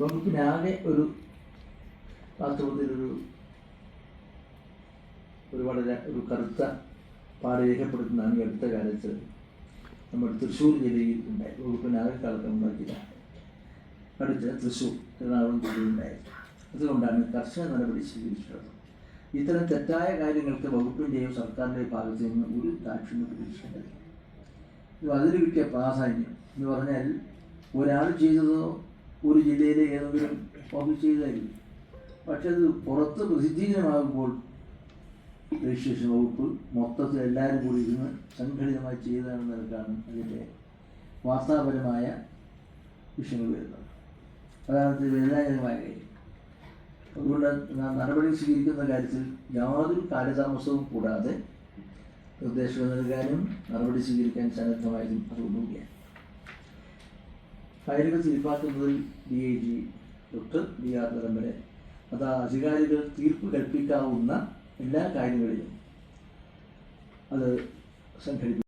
വകുപ്പിനാകെ ഒരു വാസ്തവത്തിലൊരു ഒരു വളരെ ഒരു കറുത്ത പാട് രേഖപ്പെടുത്തുന്നതാണ് ഈ അടുത്ത കാലത്ത് നമ്മുടെ തൃശ്ശൂർ ജില്ലയിൽ ഉണ്ടായി വകുപ്പിനാകെ കാലത്ത് ഉണ്ടാക്കിയതാണ് അടുത്ത തൃശ്ശൂർ എറണാകുളം ജില്ലയിൽ ഉണ്ടായത്. അതുകൊണ്ടാണ് കർശന നടപടി സ്വീകരിച്ചിട്ടുള്ളത്. ഇത്തരം തെറ്റായ കാര്യങ്ങൾക്ക് വകുപ്പിന്റെയോ സർക്കാരിന്റെയോ ഭാഗത്ത് നിന്ന് ഒരു ദാക്ഷിണ്യം പ്രതീക്ഷിക്കേണ്ടതില്ല. അതിൽ കിട്ടിയ പ്രാധാന്യം എന്ന് പറഞ്ഞാൽ ഒരാൾ ചെയ്തതോ ഒരു ജില്ലയിലെ ഏതെങ്കിലും പബ്ലിഷ് ചെയ്തായിരിക്കും. പക്ഷെ അത് പുറത്ത് പ്രസിദ്ധീകരണമാകുമ്പോൾ രജിസ്ട്രേഷൻ വകുപ്പ് മൊത്തത്തിൽ എല്ലാവരും കൂടി ഇരുന്ന് സംഘടിതമായി ചെയ്തതാണെന്ന് നിലക്കാണ് അതിന്റെ വാർത്താപരമായ വിഷയങ്ങൾ വരുന്നത്. അതാണ് വേദനാജനമായ കാര്യം. അതുകൊണ്ട് നടപടി സ്വീകരിക്കുന്ന കാര്യത്തിൽ യാതൊരു കാലതാമസവും കൂടാതെ നിർദ്ദേശങ്ങൾ നൽകാനും നടപടി സ്വീകരിക്കാൻ സന്നദ്ധമായതും അതുകൊണ്ടുകൂടിയാണ് ഫയലുകൾ ചിരിപ്പാക്കുന്നതിൽ D I G doctor B R നിലമ്പരെ അത് ആ അധികാരികൾ തീർപ്പ് കൽപ്പിക്കാവുന്ന എല്ലാ കാര്യങ്ങളിലും അത് സംഘടിപ്പിക്കും.